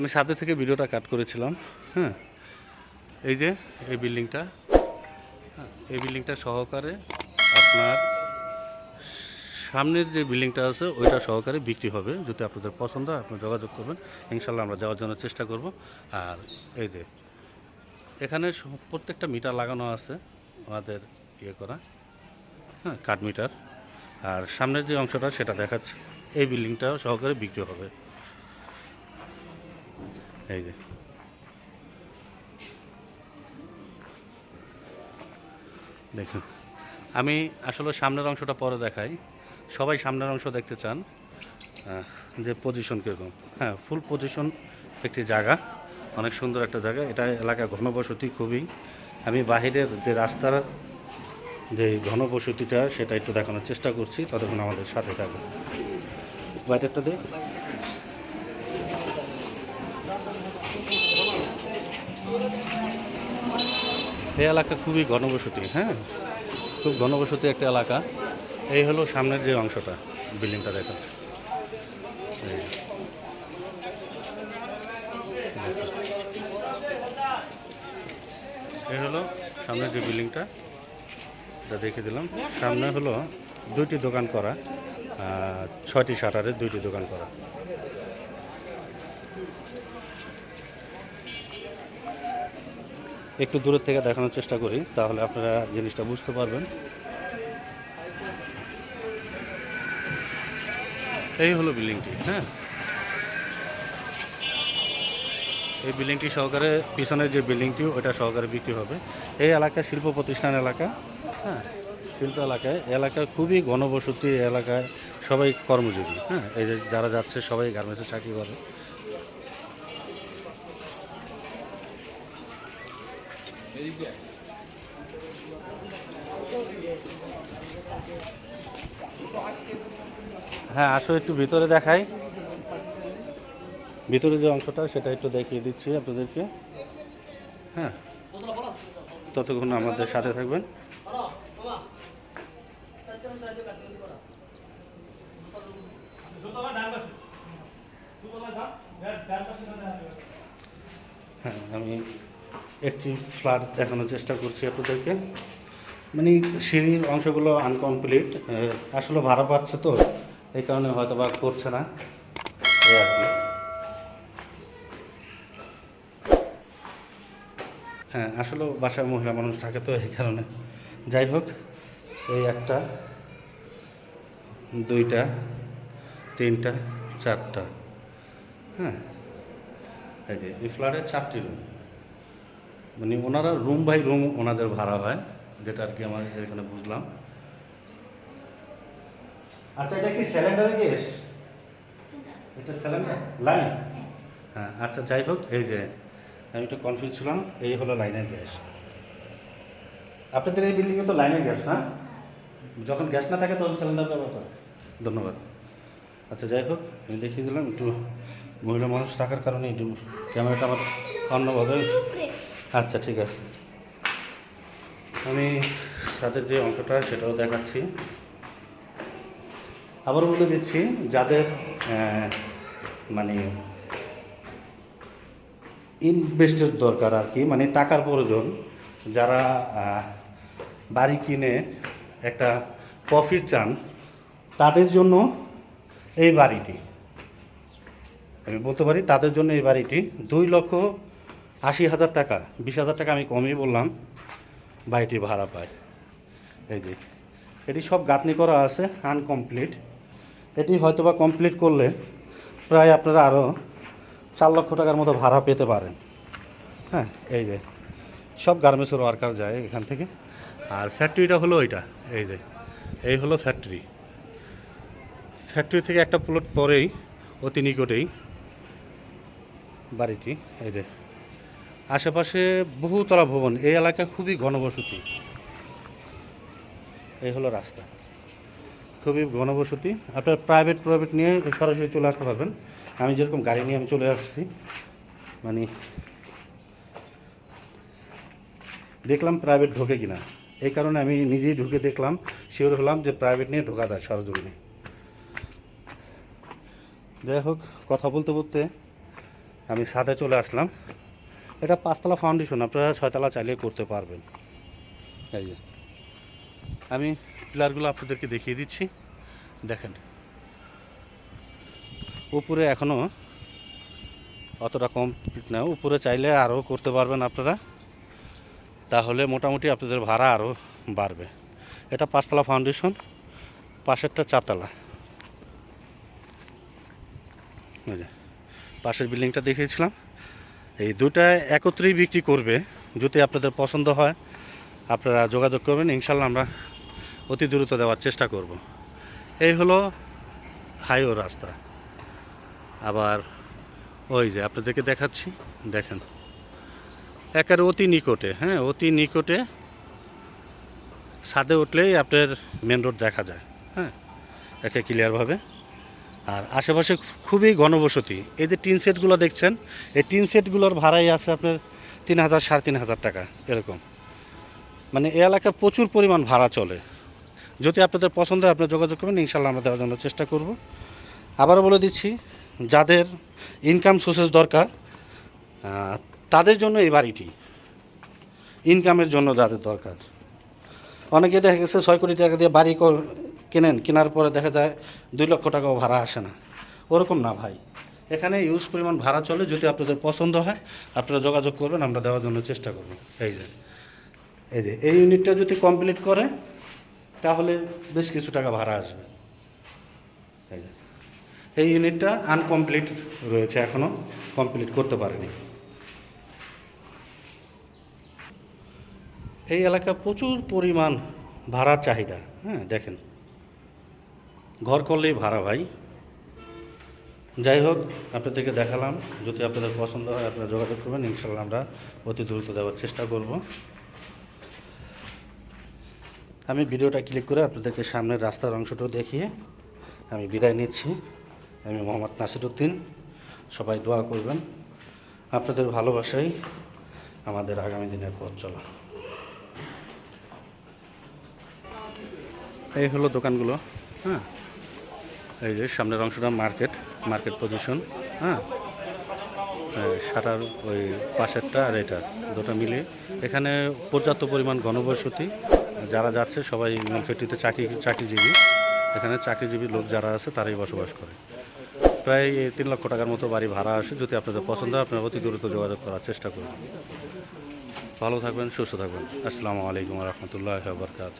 আমি সাথে থেকে ভিডিওটা কাট করেছিলাম হ্যাঁ? এই যে, এই বিল্ডিংটা হ্যাঁ এই বিল্ডিংটা সহকারে আপনার সামনের যে বিল্ডিংটা আছে, ওইটা সহকারে বিক্রি হবে। যদি আপনাদের পছন্দ হয় আপনারা যোগাযোগ করবেন। ইনশাল্লাহ আমরা যাওয়ার জন্য চেষ্টা করব। আর এই যে, এখানে প্রত্যেকটা মিটার লাগানো আছে, আমাদের ইয়ে করা হ্যাঁ কাঠ মিটার আর সামনের যে অংশটা, সেটা দেখাচ্ছি। এই বিল্ডিংটাও সহকারে বিক্রি হবে। এই যে। দেখুন, আমি আসলে সামনের অংশটা পরে দেখাই। সবাই সামনের অংশ দেখতে চান যে পজিশন কীরকম। হ্যাঁ ফুল পজিশন একটি জায়গা, অনেক সুন্দর একটা জায়গা। এটা এলাকা ঘনবসতি খুবই। আমি বাহিরের যে রাস্তার যে ঘনবসতিটা, সেটা একটু দেখানোর চেষ্টা করছি। ততক্ষণ আমাদের সাথে থাকবে বাইরেরটা দিয়ে এই এলাকা খুবই ঘনবসতি হ্যাঁ? খুব ঘনবসতি একটা এলাকা। এই হলো সামনের যে অংশটা, বিল্ডিংটা দেখা। এই। হলো সামনের যে বিল্ডিংটা যা দেখে দিলাম। সামনে হলো দুইটি দোকান করা ছয়টি শাটারের দুইটি দোকান করা। একটু দূরের থেকে দেখানোর চেষ্টা করি, তাহলে আপনারা জিনিসটা বুঝতে পারবেন। এই হলো বিল্ডিংটি হ্যাঁ। এই বিল্ডিংটি সহকারে পিছনের যে বিল্ডিংটি ওটা সহকারে বিক্রি হবে। এই এলাকা শিল্প প্রতিষ্ঠান এলাকা হ্যাঁ। শিল্প এলাকায় এই এলাকায় খুবই ঘনবসতি এলাকায় সবাই কর্মজীবী হ্যাঁ। এই যে যারা যাচ্ছে, সবাই গার্মেন্টসে চাকরি করে। হ্যাঁ আসো একটু ভিতরে দেখাই। ভিতরে যে অংশটা, সেটা একটু দেখিয়ে দিচ্ছি আপনাদেরকে। হ্যাঁ ততক্ষণ আমাদের সাথে থাকবেন। হ্যাঁ আমি একটি ফ্ল্যাট দেখানোর চেষ্টা করছি আপনাদেরকে। মানে সিঁড়ির অংশগুলো আনকমপ্লিট। আসলে ভাড়া পাচ্ছে তো, এই কারণে হয়তো বা করছে না। আর কি। হ্যাঁ আসলে বাসায় মহিলা মানুষ থাকে তো, এই কারণে। যাই হোক, এই একটা, দুইটা, তিনটা, চারটা। হ্যাঁ এই ফ্ল্যাটের চারটি রুম। মানে ওনারা রুম বাই রুম ওনাদের ভাড়া হয় যেটা আর কি আমার এখানে বুঝলাম। আচ্ছা এটা কি সিলিন্ডার গ্যাস এটা সিলিন্ডার লাইন হ্যাঁ আচ্ছা যাই হোক এই যে আমি একটু কনফিউজ ছিলাম এই হলো লাইনের গ্যাস আপনাদের এই বিল্ডিংয়ে তো লাইনের গ্যাস না? যখন গ্যাস না থাকে তখন সিলিন্ডার ব্যবহার করে ধন্যবাদ। আচ্ছা যাই হোক আমি দেখিয়ে দিলাম একটু মহিলা মানুষ থাকার কারণে একটু ক্যামেরাটা আমার অন্যভাবে আচ্ছা ঠিক আছে। আমি তাদের যে অঙ্কটা সেটাও দেখাচ্ছি। আবার বলে দিচ্ছি, যাদের মানে ইনভেস্টের দরকার আর কি মানে টাকার প্রয়োজন, যারা বাড়ি কিনে একটা প্রফিট চান, তাদের জন্য এই বাড়িটি, আমি বলতে পারি তাদের জন্য এই বাড়িটি দুই লক্ষ আশি হাজার টাকা, বিশ হাজার টাকা আমি কমই বললাম বাড়িটি ভাড়া পায়। এই যে, এটি সব গাঁথনি করা আছে, আনকমপ্লিট। এটি হয়তো বা কমপ্লিট করলে প্রায় আপনারা আরও চার লক্ষ টাকার মতো ভাড়া পেতে পারেন। হ্যাঁ এই যে, সব গার্মেন্টসের ওয়ার্কার যায় এখান থেকে। আর ফ্যাক্টরিটা হলো ওইটা এই যে, এই হলো ফ্যাক্টরি। ফ্যাক্টরি থেকে একটা প্লট পরেই অতি নিকটেই বাড়িটি, এই যে। আশেপাশে বহুতলা ভবন, এই এলাকা খুবই ঘনবসতি। এই হলো রাস্তা। খুবই ঘনবসতি। আপনার প্রাইভেট প্রাইভেট নিয়ে সরাসরি চলে আসতে পারবেন। আমি যেরকম গাড়ি নিয়ে আমি চলে আসছি মানে দেখলাম প্রাইভেট ঢোকে কিনা। এই কারণে আমি নিজেই ঢুকে দেখলাম, শিওর হলাম যে প্রাইভেট নিয়ে ঢোকা দেয় সরজমিনে। যাই হোক, কথা বলতে বলতে আমি ছাদে চলে আসলাম। এটা পাঁচতলা ফাউন্ডেশন আপনারা ছয়তলা চাইলে করতে পারবেন। এই যে। আমি পিলারগুলো আপনাদেরকে দেখিয়ে দিচ্ছি। দেখেন। উপরে এখনও অতটা কমপ্লিট না। উপরে চাইলে আরও করতে পারবেন আপনারা। তাহলে মোটামুটি আপনাদের ভাড়া আরও বাড়বে। এটা পাঁচতলা ফাউন্ডেশন পাশেরটা চারতলা। পাশের বিল্ডিংটা দেখিয়েছিলাম। এই দুটা একত্রেই বিক্রি করবে। যদি আপনাদের পছন্দ হয়, আপনারা যোগাযোগ করবেন ইনশাল্লাহ আমরা অতি দ্রুত দেওয়ার চেষ্টা করব। এই হলো হাইওয়ে রাস্তা। আবার ওই যে আপনাদেরকে দেখাচ্ছি, দেখেন। একেবারে অতি নিকটে হ্যাঁ অতি নিকটে ছাদে উঠলেই আপনার মেন রোড দেখা যায় হ্যাঁ একে ক্লিয়ারভাবে আর আশেপাশে খুবই ঘনবসতি। এই যে টিন সেটগুলো দেখছেন, এই টিন সেটগুলোর ভাড়াই আছে আপনার তিন হাজার, সাড়ে তিন হাজার টাকা, এরকম। মানে এই এলাকায় প্রচুর পরিমাণ ভাড়া চলে। যদি আপনাদের পছন্দ হয়, আপনারা যোগাযোগ করবেন ইনশাল্লাহ আমরা দেওয়ার জন্য চেষ্টা করব। আবারও বলে দিচ্ছি, যাদের ইনকাম সোর্সেস দরকার তাদের জন্য এই বাড়িটি ইনকামের জন্য যাদের দরকার। অনেকে দেখা গেছে ছয় কোটি টাকা দিয়ে বাড়ি কেনেন, কেনার পরে দেখা যায় দুই লক্ষ টাকাও ভাড়া আসে না। ওরকম না ভাই। এখানে ইউজ পরিমাণ ভাড়া চলে, যদি আপনাদের পছন্দ হয়, আপনারা যোগাযোগ করবেন, আমরা দেওয়ার জন্য চেষ্টা করব। এই যে এই যে, এই ইউনিটটা যদি কমপ্লিট করে, তাহলে বেশ কিছু টাকা ভাড়া আসবে। এই যে, এই ইউনিটটা আনকমপ্লিট রয়েছে এখনও কমপ্লিট করতে পারেনি। এই এলাকা প্রচুর পরিমাণ ভাড়ার চাহিদা হ্যাঁ দেখেন। ঘর করলেই ভাড়া ভাই। যাই হোক আপনাদেরকে দেখালাম, যদি আপনাদের পছন্দ হয় আপনারা যোগাযোগ করবেন ইনশাল্লাহ আমরা অতি দ্রুত দেওয়ার চেষ্টা করব। আমি ভিডিওটা ক্লিক করে আপনাদেরকে সামনের রাস্তার অংশটাও দেখিয়ে আমি বিদায় নিচ্ছি। আমি মোহাম্মদ নাসিরুদ্দিন, সবাই দোয়া করবেন। আপনাদের ভালোবাসাই আমাদের আগামী দিনের পথ চলা। এই হলো দোকানগুলো হ্যাঁ। এই যে সামনের অংশটা মার্কেট মার্কেট পজিশন হ্যাঁ। সাটার ওই পাশেরটা আর এটা, দুটো মিলিয়ে। এখানে পর্যাপ্ত পরিমাণ ঘনবসতি, যারা যাচ্ছে সবাই ফ্যাক্টরিতে চাকরি চাকরিজীবী এখানে চাকরিজীবী লোক যারা আছে তারাই বসবাস করে। প্রায় তিন লক্ষ টাকার মতো বাড়ি ভাড়া আসে, যদি আপনাদের পছন্দ হয় আপনারা অতি দ্রুত যোগাযোগ করার চেষ্টা করুন। ভালো থাকবেন, সুস্থ থাকবেন। আসসালামু আলাইকুম রহমতুল্লাহ বরকাত